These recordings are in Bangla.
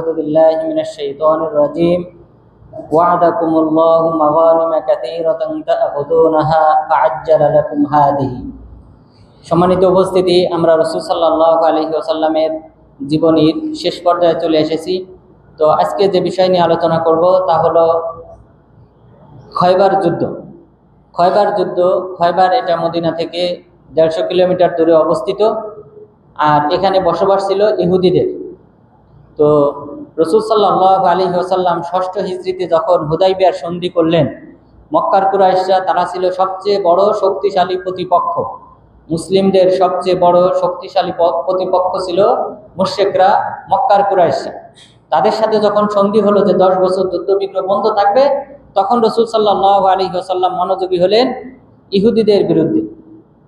أعوذ بالله من الشيطان الرجيم وعدكم الله مغانم كثيرة تأخذونها فعجل لكم هذه সম্মানিত উপস্থিতি আমরা রসুল সাল্লাহ আলহি ওসাল্লামের জীবনীর শেষ পর্যায়ে চলে এসেছি তো আজকে যে বিষয় নিয়ে আলোচনা করব তা হলো খয়বার যুদ্ধ খয়বার যুদ্ধ খয়বার এটা মদিনা থেকে দেড়শো কিলোমিটার দূরে অবস্থিত আর এখানে বসবাস ছিল ইহুদিদের তো রসুল সাল্লাহ আলী ওসাল্লাম ষষ্ঠ হিজড়িতে যখন হুদাইবিয়ার সন্ধি করলেন, মক্কার কুরাইশরা তারা ছিল সবচেয়ে বড় শক্তিশালী প্রতিপক্ষ। মুসলিমদের সবচেয়ে বড় শক্তিশালী প্রতিপক্ষ ছিল মুশেকরা মক্কার কুরাইশরা। তাদের সাথে যখন সন্ধি হলো যে দশ বছর যুদ্ধবিগ্রহ বন্ধ থাকবে, তখন রসুল সাল্লাহ আলী ওসাল্লাম মনোযোগী হলেন ইহুদিদের বিরুদ্ধে।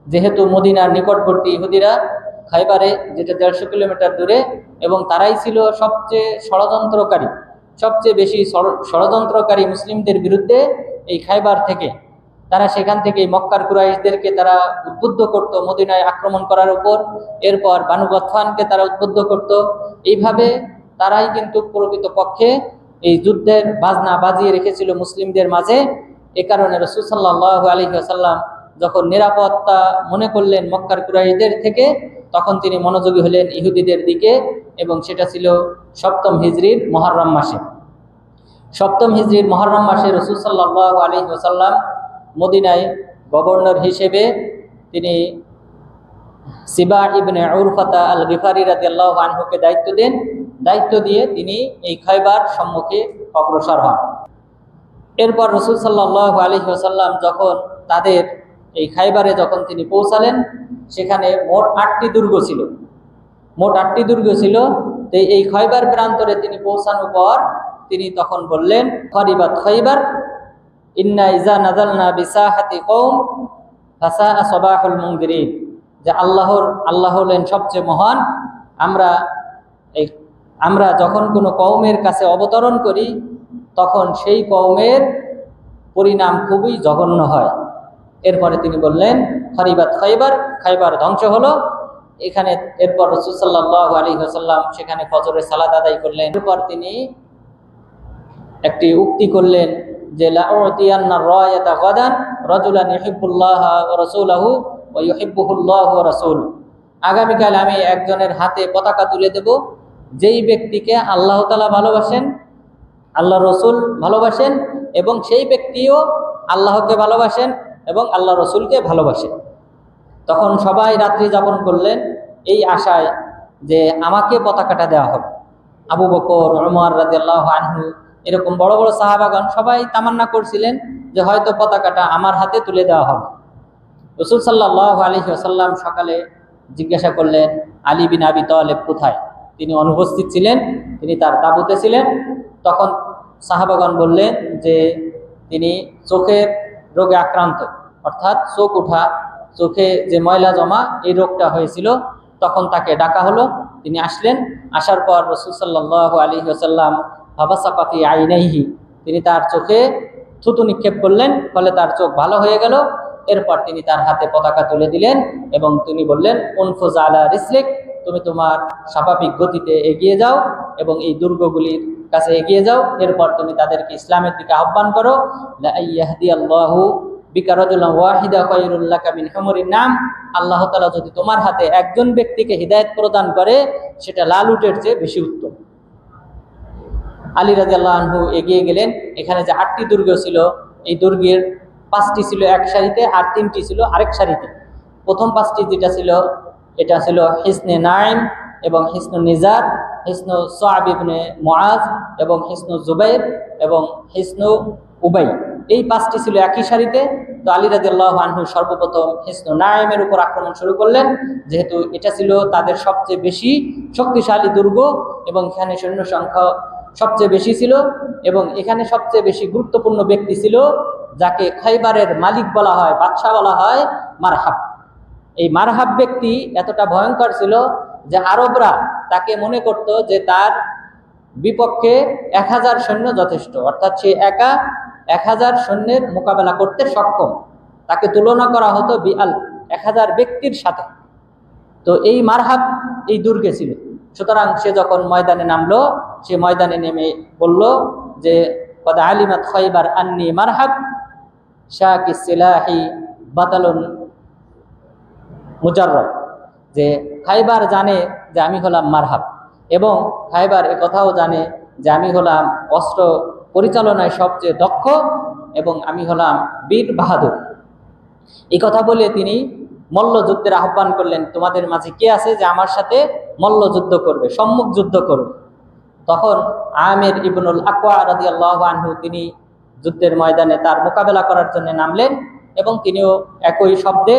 যেহেতু মদিনার নিকটবর্তী ইহুদিরা খাইবারে, যেটা দেড়শো কিলোমিটার দূরে, এবং তারাই ছিল সবচেয়ে ষড়যন্ত্রকারী, সবচেয়ে বেশি ষড়যন্ত্রকারী মুসলিমদের বিরুদ্ধে এই খাইবার থেকে। তারা সেখান থেকে মক্কার কুরাইশদেরকে তারা উদ্বুদ্ধ করত মদিনায় আক্রমণ করার উপর, এরপর বানু গতফানকে তারা উদ্বুদ্ধ করত। এইভাবে তারাই কিন্তু প্রকৃত পক্ষে এই যুদ্ধের বাজনা বাজিয়ে রেখেছিল মুসলিমদের মাঝে। এ কারণে রসুল সাল্লাহ আলী যখন নিরাপত্তা মনে করলেন মক্কার কুরাইশদের থেকে তখন তিনি মনোযোগী হলেন ইহুদিদের দিকে এবং সেটা ছিল সপ্তম হিজরির মহরম মাসে। সপ্তম হিজরির মহরম মাসে রসুল সাল্লাহ আলী ওসাল্লাম মদিনায় গভর্নর হিসেবে তিনি সিবা ইবনে উরফাতা আল গিফারি রাদিয়াল্লাহু আনহুকে দায়িত্ব দেন। দায়িত্ব দিয়ে তিনি এই খয়বার সম্মুখে অগ্রসর হন। এরপর রসুল সাল্লাহ আলী ওসাল্লাম যখন তাদের এই খাইবারে যখন তিনি পৌঁছালেন, সেখানে মোট আটটি দুর্গ ছিল। মোট আটটি দুর্গ ছিল। তো এই খয়বার প্রান্তরে তিনি পৌঁছানোর পর তিনি তখন বললেন, খরিবাত খৈবার ইন্না ইজা নাজালনা বিসাহাতি কৌম ফাসা সবাহুল মুঙ্গিরিন যে আল্লাহর, আল্লাহ হলেন সবচেয়ে মহান। আমরা এই, আমরা যখন কোনো কৌমের কাছে অবতরণ করি, তখন সেই কৌমের পরিণাম খুবই জঘন্য হয়। এরপরে তিনি বললেন খরিবাত খাইবার খাইবার ধ্বংস হলো। এখানে এরপর রসুল সাল্লাহ আলী হাসাল্লাম সেখানে ফজরের সালাদ আদায় করলেন। এরপর তিনি একটি উক্তি করলেন যে রাসূলুহু আগামীকাল আমি একজনের হাতে পতাকা তুলে দেব। যেই ব্যক্তিকে আল্লাহ তালা ভালোবাসেন, আল্লাহ রসুল ভালোবাসেন এবং সেই ব্যক্তিও আল্লাহকে ভালোবাসেন এবং আল্লাহ রসুলকে ভালোবাসে। তখন সবাই রাত্রি যাপন করলেন, এই আশায় যে আমাকে পতাকাটা দেওয়া হবে। আবু বকর, উমর রাজিয়াল্লাহ আনহু, এরকম বড় বড় সাহাবাগণ সবাই তামান্না করছিলেন যে হয়তো পতাকাটা আমার হাতে তুলে দেওয়া হবে। রসুল সাল্লাহ আলী আসাল্লাম সকালে জিজ্ঞাসা করলেন, আলী বিন আবি তলেব কোথায়? তিনি অনুপস্থিত ছিলেন, তিনি তার তাবুতে ছিলেন। তখন সাহাবাগণ বললেন যে তিনি চোখের রোগে আক্রান্ত। অর্থাৎ চোখ উঠা, চোখে যে ময়লা জমা, এই রোগটা হয়েছিল। তখন তাকে ডাকা হলো, তিনি আসলেন। আসার পর রসুল সাল্লাহ আলী আসাল্লাম ভাবাসাপাতি আইনাইহি, তিনি তার চোখে থুতু নিক্ষেপ করলেন, ফলে তার চোখ ভালো হয়ে গেল। এরপর তিনি তার হাতে পতাকা তুলে দিলেন এবং তিনি বললেন, উনফুজ আলা রিসলিক তুমি তোমার স্বাভাবিক গতিতে এগিয়ে যাও এবং এই দুর্গগুলির কাছে এগিয়ে যাও। এরপর তুমি তাদেরকে ইসলামের দিকে আহ্বান করো। ইয়াহদি আল্লাহু বিকারজুল্লাহ ওয়াহিদা খয়রুল্লাহ কামিন হেমরির নাম। আল্লাহ তালা যদি তোমার হাতে একজন ব্যক্তিকে হৃদায়ত প্রদান করে, সেটা লাল উটের চেয়ে বেশি উত্তম। আলী রাজি আনহু এগিয়ে গেলেন। এখানে যে আটটি দুর্গ ছিল, এই দুর্গের পাঁচটি ছিল এক সারিতে আর তিনটি ছিল আরেক সারিতে। প্রথম পাঁচটি যেটা ছিল এটা ছিল হিসনে নাইম এবং হিসনু নিজার হিসনু সোয়াবিবনে মোয়াজ এবং হিসনু জুবাইর এবং হিসনু উবাই। এই পাঁচটি ছিল একই সারিতে। তো আলী রাজিয়াল্লাহ আনহু সর্বপ্রথম হিসনু নাইমের উপর আক্রমণ শুরু করলেন। যেহেতু এটা ছিল তাদের সবচেয়ে বেশি শক্তিশালী দুর্গ এবং এখানে সৈন্য সংখ্যা সবচেয়ে বেশি ছিল এবং এখানে সবচেয়ে বেশি গুরুত্বপূর্ণ ব্যক্তি ছিল যাকে খাইবারের মালিক বলা হয়, বাদশাহ বলা হয় মারহাব। এই মারহাব ব্যক্তি এতটা ভয়ঙ্কর ছিল যে আরবরা তাকে মনে করত যে তার বিপক্ষে এক হাজার সৈন্য যথেষ্ট, অর্থাৎ সে একা এক হাজার সৈন্যের মোকাবেলা করতে সক্ষম। তাকে তুলনা করা হতো বিআল, এক হাজার ব্যক্তির সাথে। তো এই মারহাব এই দুর্গে ছিল। সুতরাং সে যখন ময়দানে নামলো, সে ময়দানে নেমে বলল যে, কদ আলিমাত আন্নি মারহাব শাহ সিলাহি বাতালুন মুজাররব, যে খাইবার জানে যে আমি হলাম মারহাব এবং খাইবার এ কথাও জানে যে আমি হলাম অস্ত্র পরিচালনায় সবচেয়ে দক্ষ এবং আমি হলাম বীর বাহাদুর। এই কথা বলে তিনি মল্লযুদ্ধের আহ্বান করলেন, তোমাদের মাঝে কে আছে যে আমার সাথে মল্লযুদ্ধ করবে, সম্মুখ যুদ্ধ করবে তখন আমের ইবনুল আকওয়া রাদি আল্লাহ আনহু তিনি যুদ্ধের ময়দানে তার মোকাবেলা করার জন্য নামলেন। এবং তিনিও একই শব্দে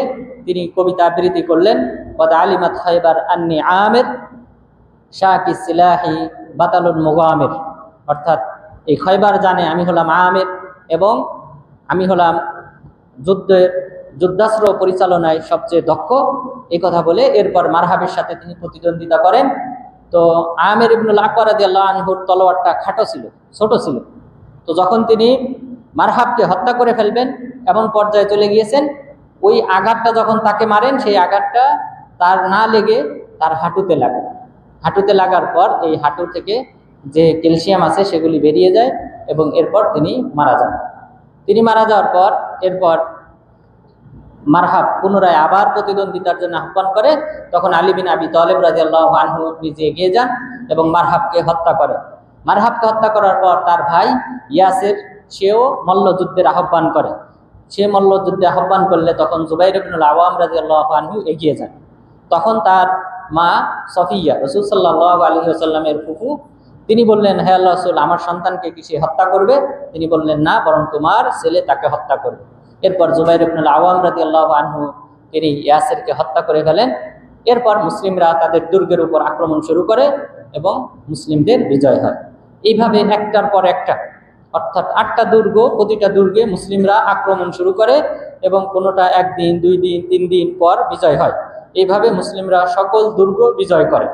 তিনি কবিতা আবৃত্তি করলেন কদ আলিমাত খাইবার আন্নি আমের শাহ সিলাহি বাতালুল মুগামের। অর্থাৎ এই খয়বার জানে আমি হলাম আমের এবং আমি হলাম যুদ্ধের যুদ্ধাস্ত্র পরিচালনায় সবচেয়ে দক্ষ। এই কথা বলে এরপর মারহাবের সাথে তিনি প্রতিদ্বন্দ্বিতা করেন। তো আমের ইবনুল আকবর আদি আল্লাহ আনহুর তলোয়ারটা খাটো ছিল, ছোট ছিল। তো যখন তিনি মারহাবকে হত্যা করে ফেলবেন এমন পর্যায়ে চলে গিয়েছেন। ওই আঘাতটা যখন তাকে মারেন, সেই আঘাতটা তার না লেগে তার হাঁটুতে লাগে। হাঁটুতে লাগার পর এই হাঁটু থেকে যে ক্যালসিয়াম আছে সেগুলি বেরিয়ে যায় এবং এরপর তিনি মারা যান। তিনি মারা যাওয়ার পর, এরপর মারহাব পুনরায় আবার প্রতিদ্বন্দ্বিতার জন্য আহ্বান করে। তখন আলী বিন আবি তলেব রাজি আল্লাহ আনহু নিজে এগিয়ে যান এবং মারহাবকে হত্যা করে। মারহাবকে হত্যা করার পর তার ভাই ইয়াসের সেও মল্লযুদ্ধের আহ্বান করে। সে মল্লযুদ্ধে আহ্বান করলে তখন জুবাইর ইবনুল আওয়াম রাজি আল্লাহ আনহু এগিয়ে যান। তখন তার মা সফিয়া, রসুল সাল্লাহ আলী আসাল্লামের ফুফু, তিনি বললেন, হে আল্লাহ রসুল, আমার সন্তানকে কি সে হত্যা করবে? তিনি বললেন, না, বরং তোমার ছেলে তাকে হত্যা করবে। এরপর জুবাইর ইবনুল আওয়াম রাজি আল্লাহ আনহু, তিনি ইয়াসেরকে হত্যা করে ফেলেন। এরপর মুসলিমরা তাদের দুর্গের উপর আক্রমণ শুরু করে এবং মুসলিমদের বিজয় হয়। এইভাবে একটার পর একটা অর্থাৎ আটটা দুর্গ, প্রতিটা দুর্গে মুসলিমরা আক্রমণ শুরু করে এবং কোনোটা একদিন, দুই দিন, তিন দিন পর বিজয় হয়। এইভাবে মুসলিমরা সকল দুর্গ বিজয় করে।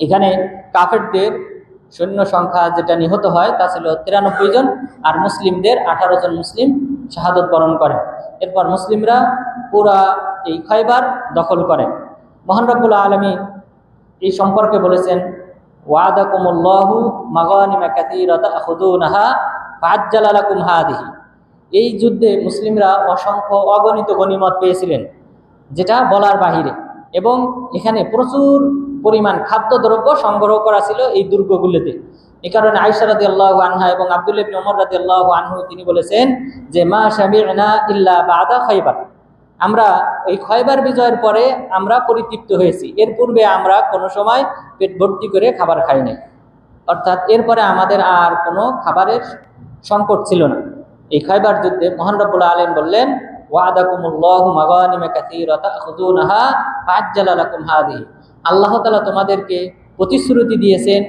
এখানে কাফেরদের সৈন্য সংখ্যা যেটা নিহত হয়, তা ছিল তিরানব্বই জন আর মুসলিমদের আঠারো জন মুসলিম শাহাদত বরণ করেন এরপর মুসলিমরা পুরা এই খয়বার দখল করেন মোহান রব্বুল আলমী এই সম্পর্কে বলেছেন ওয়াদা ওয়াদাকুমুল্লাহু মাগানিমা কাতিরাতা খুদুনাহা ফাজ্জালালাকুম হাদিহি। এই যুদ্ধে মুসলিমরা অসংখ্য অগণিত গণিমত পেয়েছিলেন, যেটা বলার বাহিরে। এবং এখানে প্রচুর পরিমাণ খাদ্যদ্রব্য সংগ্রহ করা ছিল এই দুর্গগুলিতে। এ কারণে আয়সা রাদি আল্লাহ আনহা এবং আব্দুল ইবনে ওমর রাদি আল্লাহ আনহু তিনি বলেছেন যে, মা শামিনা ইল্লা বাদা খয়বার আমরা এই খয়বার বিজয়ের পরে আমরা পরিতৃপ্ত হয়েছি। এর পূর্বে আমরা কোনো সময় পেট ভর্তি করে খাবার খাই নাই। অর্থাৎ এরপরে আমাদের আর কোনো খাবারের সংকট ছিল না। এই খয়বার যুদ্ধে মোহান রব্বুল্লাহ আলম বললেন আল্লাহ তাআলা তোমাদেরকে প্রতিশ্রুতি দিয়েছেন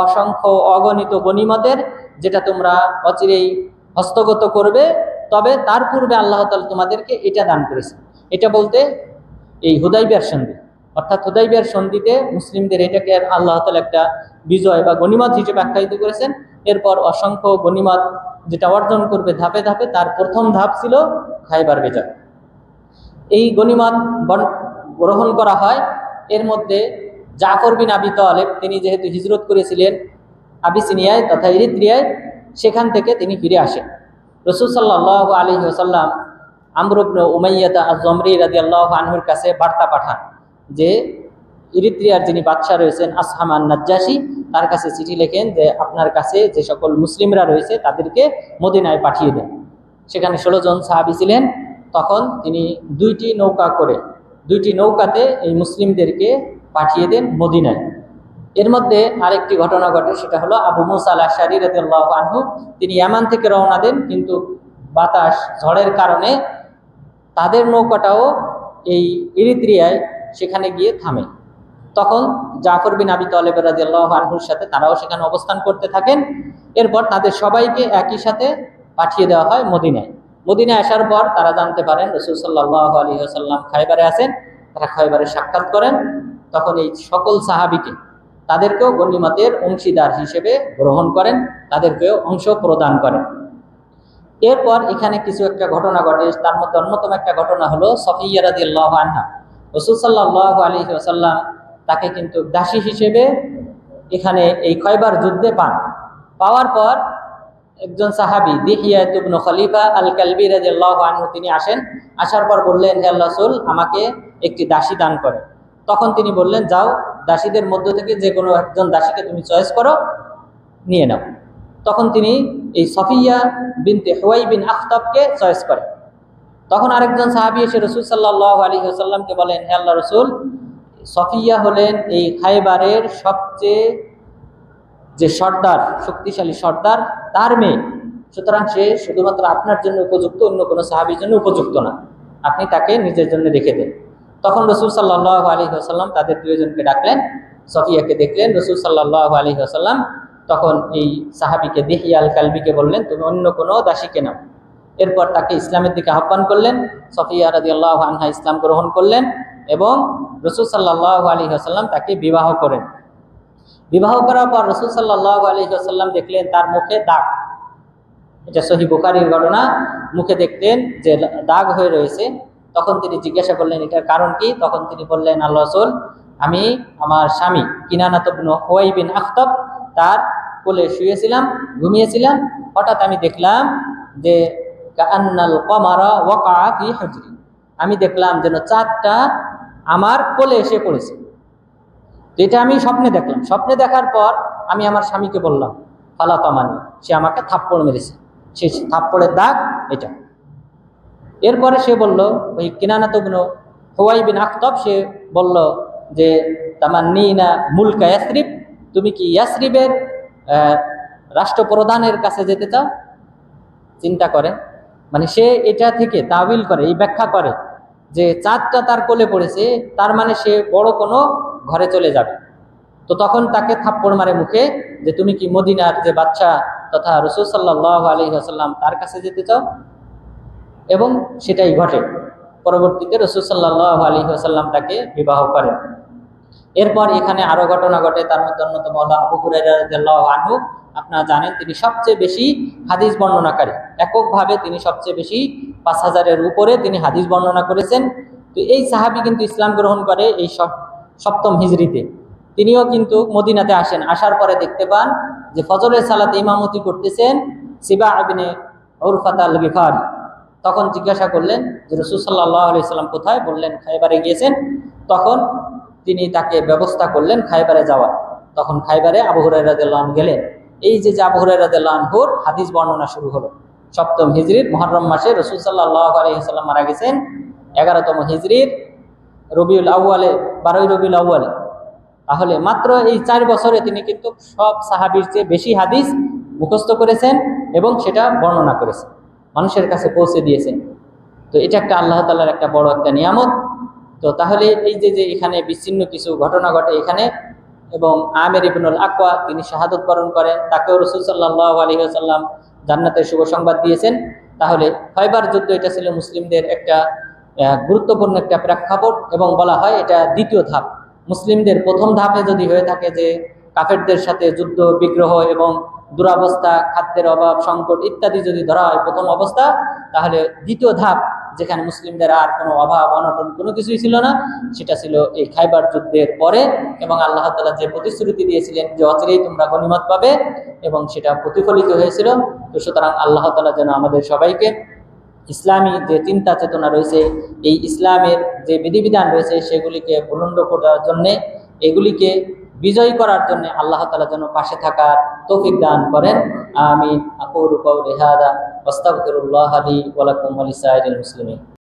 অসংখ্য অগণিত গনিমতের যেটা তোমরা অচিরেই হস্তগত করবে। তবে তার পূর্বে আল্লাহ তাআলা তোমাদেরকে এটা দান করেছে এটা বলতে এই হুদাইবিয়ার সন্ধি। অর্থাৎ হুদাইবিয়ার সন্ধিতে মুসলিমদের এটাকে আল্লাহ তাআলা একটা বিজয় বা গনিমত হিসেবে আখ্যায়িত করেছেন। এরপর অসংখ্য গনিমত যেটা অর্জন করবে ধাপে ধাপে, তার প্রথম ধাপ ছিল খাইবার বিজয় এই গনিমত গ্রহণ করা হয়। এর মধ্যে জাফর বিন আবি তালেব, তিনি যেহেতু হিজরত করেছিলেন আবিসিনিয়ায় তথা ইরিত্রিয়ায়, সেখান থেকে তিনি ফিরে আসেন। রসুল সাল্লাহ আলী ওসাল্লাম আমরুবন উমাইয়াতা জমরি রাজি আল্লাহ আনহুর কাছে বার্তা পাঠান যে ইরিত্রিয়ার যিনি বাদশাহ রয়েছেন আসহামান নাজ্জাসী তার কাছে চিঠি লেখেন যে আপনার কাছে যে সকল মুসলিমরা রয়েছে তাদেরকে মদিনায় পাঠিয়ে দেন। সেখানে ষোলো জন সাহাবি ছিলেন। তখন তিনি দুইটি নৌকা করে, দুইটি নৌকাতে এই মুসলিমদেরকে পাঠিয়ে দেন মদিনায়। এর মধ্যে আরেকটি ঘটনা ঘটে, সেটা হলো আবু মুসা আল্লাহ শারি আনহু, তিনি ইয়ামান থেকে রওনা দেন, কিন্তু বাতাস, ঝড়ের কারণে তাদের নৌকাটাও এই ইরিত্রিয়ায় সেখানে গিয়ে থামে। তখন জাফর বিন আবি তলেব রাদিয়াল্লাহ আনহুর সাথে তারাও সেখানে অবস্থান করতে থাকেন। এরপর তাদের সবাইকে একই সাথে পাঠিয়ে দেওয়া হয় মদিনায়। মদিনায় আসার পর তারা জানতে পারেন, রসুল সাল্লাহ আলী আসাল্লাম খাইবারে আসেন তারা খাইবারে সাক্ষাৎ করেন। তখন এই সকল সাহাবিকে তাদেরকেও গণিমতের অংশীদার হিসেবে গ্রহণ করেন, তাদেরকেও অংশ প্রদান করেন। এরপর এখানে কিছু একটা ঘটনা ঘটে, তার মধ্যে অন্যতম একটা ঘটনা হলো সফিয়ারাদি আল্লাহ আনহা। রসুল সাল্লাহ আলী আসাল্লাম তাকে কিন্তু দাসী হিসেবে এখানে এই খয়বার যুদ্ধে পান। পাওয়ার পর একজন সাহাবি, দিহিয়া তুবনু খলিফা আল কালবি রাজিয়াল্লাহু আনহু, তিনি আসেন। আসার পর বললেন, হে রাসূল, আমাকে একটি দাসী দান করে। তখন তিনি বললেন, যাও, দাসীদের মধ্য থেকে যে কোনো একজন দাসীকে তুমি চয়েস করো, নিয়ে নাও। তখন তিনি এই সফিয়া বিনতে হুয়াই বিন আখতাবকে চয়েস করেন তখন আরেকজন সাহাবি এসে রসুল সাল্লাহ আলী আসাল্লামকে বলেন, হে আল্লাহ রসুল সফিয়া হলেন এই খাইবারের সবচেয়ে যে সর্দার, শক্তিশালী সর্দার, তার মেয়ে। সুতরাং সে শুধুমাত্র আপনার জন্য উপযুক্ত, অন্য কোনো সাহাবির জন্য উপযুক্ত না। আপনি তাকে নিজের জন্য রেখে দেন। তখন রসুল সাল্লাহ আলী আসাল্লাম তাদের দুজনকে ডাকলেন, সফিয়াকে দেখলেন, রসুল সাল্লাহ আলী আসাল্লাম তখন এই সাহাবিকে দেহিয়াল কালবিকে বললেন, তুমি অন্য কোনো দাসীকে নাও। এরপর তাকে ইসলামের দিকে আহ্বান করলেন, সফিয়া রাজি আল্লাহ আনহা ইসলাম গ্রহণ করলেন। এবং রসুল সাল্লাহ আলী আসাল্লাম তাকে বিবাহ করেন। বিবাহ করার পর রসুল সাল্লাহ আলী আসাল্লাম দেখলেন তার মুখে দাগ। এটা সহি বুখারির ঘটনা। মুখে দেখতেন যে দাগ হয়ে রয়েছে। তখন তিনি জিজ্ঞাসা করলেন, এটার কারণ কি? তখন তিনি বললেন, আল্লাহ রসুল, আমি আমার স্বামী কিনানাতবন হোয়াই বিন আখতব, তার কোলে শুয়েছিলাম, ঘুমিয়েছিলাম। হঠাৎ আমি দেখলাম যে আমি দেখলাম যেন চাঁদটা আমার কোলে এসে পড়েছে। তো এটা আমি স্বপ্নে দেখলাম। স্বপ্নে দেখার পর আমি আমার স্বামীকে বললাম, ফালা তমানি, সে আমাকে থাপ্পড় মেরেছে। সে থাপ্পড়ের দাগ এটা। এরপরে সে বলল, ওই কিনানা তবন হোয়াই বিন আখতব, সে বলল যে তামার নিনা মুলকা ইয়াসরিফ তুমি কি ইয়াসরিফের রাষ্ট্রপ্রধানের কাছে যেতে চাও? চিন্তা করে। মানে সে এটা থেকে তাবিল করে, এই ব্যাখ্যা করে যে চাঁদটা তার কোলে পড়েছে, তার মানে সে বড় কোনো ঘরে চলে যাবে। তো তখন তাকে থাপ্পড় মারে মুখে যে তুমি কি মদিনার যে বাচ্চা তথা রসুল সাল্লাহ আলী আসাল্লাম তার কাছে যেতে চাও? এবং সেটাই ঘটে। পরবর্তীতে রসুল সাল্লাহ আলী আসাল্লাম তাকে বিবাহ করেন এরপর এখানে আরও ঘটনা ঘটে, তার মধ্যে অন্যতম হলো আবু হুরাইরাহ আনহু। আপনারা জানেন, তিনি সবচেয়ে বেশি হাদিস বর্ণনাকারী। এককভাবে তিনি সবচেয়ে বেশি পাঁচ হাজারের উপরে তিনি হাদিস বর্ণনা করেছেন। তো এই সাহাবি কিন্তু ইসলাম গ্রহণ করে এই সপ্তম হিজড়িতে তিনিও কিন্তু মদিনাতে আসেন, আসার পরে দেখতে পান যে ফজরের সালাতে ইমামতি করতেছেন সিবা আবিনে ওরফাত আল গিফারি তখন জিজ্ঞাসা করলেন যে রসুল সাল্লাহ আলি সাল্লাম কোথায়? বললেন, খাইবারে গিয়েছেন। তখন তিনি তাকে ব্যবস্থা করলেন খাইবারে যাওয়ার। তখন খাইবারে আবু হুরাইরাদিল্লাহ গেলেন। এই যে হুরাইরাদিল্লাহর হাদিস বর্ণনা শুরু হলো। সপ্তম হিজড়ির মহরম মাসে রসুল সাল্লাহ আলহিহাল্লাম মারা গেছেন। এগারোতম হিজড়ির রবিউল আউ্য়ালে, বারোই রবিউল আউ্য়ালে। তাহলে মাত্র এই চার বছরে তিনি কিন্তু সব সাহাবির চেয়ে বেশি হাদিস মুখস্থ করেছেন এবং সেটা বর্ণনা করেছেন। মানুষের কাছে পৌঁছে দিয়েছেন। তো এটা একটা আল্লাহ তালার একটা বড় একটা নিয়ামত। তো তাহলে এই যে যে এখানে বিচ্ছিন্ন কিছু ঘটনা ঘটে এখানে এবং আমের ইবনুল আকওয়া, তিনি শাহাদত বরণ করেন, তাকেও রসুল সাল্লাহ আলী আসাল্লাম জান্নাতের শুভ সংবাদ দিয়েছেন। তাহলে ফাইবার যুদ্ধ, এটা ছিল মুসলিমদের একটা গুরুত্বপূর্ণ একটা প্রেক্ষাপট এবং বলা হয় এটা দ্বিতীয় ধাপ। মুসলিমদের প্রথম ধাপে যদি হয়ে থাকে যে কাফেরদের সাথে যুদ্ধ, বিগ্রহ এবং দুরাবস্থা, খাদ্যের অভাব, সংকট ইত্যাদি যদি ধরা হয় প্রথম অবস্থা, তাহলে দ্বিতীয় ধাপ যেখানে মুসলিমদের আর কোনো অভাব, অনটন কোনো কিছুই ছিল না, সেটা ছিল এই খাইবার যুদ্ধের পরে এবং আল্লাহ তালা যে প্রতিশ্রুতি দিয়েছিলেন যে অচিরেই তোমরা গণিমত পাবে এবং সেটা প্রতিফলিত হয়েছিল। তো সুতরাং আল্লাহ তালা যেন আমাদের সবাইকে ইসলামী যে চিন্তা চেতনা রয়েছে, এই ইসলামের যে বিধিবিধান রয়েছে, সেগুলিকে বুলন্ড করার জন্যে এগুলিকে বিজয়ী করার জন্য আল্লাহ তালা যেন পাশে থাকার তৌফিক দান করেন। আমি আপুর রেহাদা ওস্তাবুল্লাহ আলী ওয়ালাকুম আলী সাইদুল মুসলিম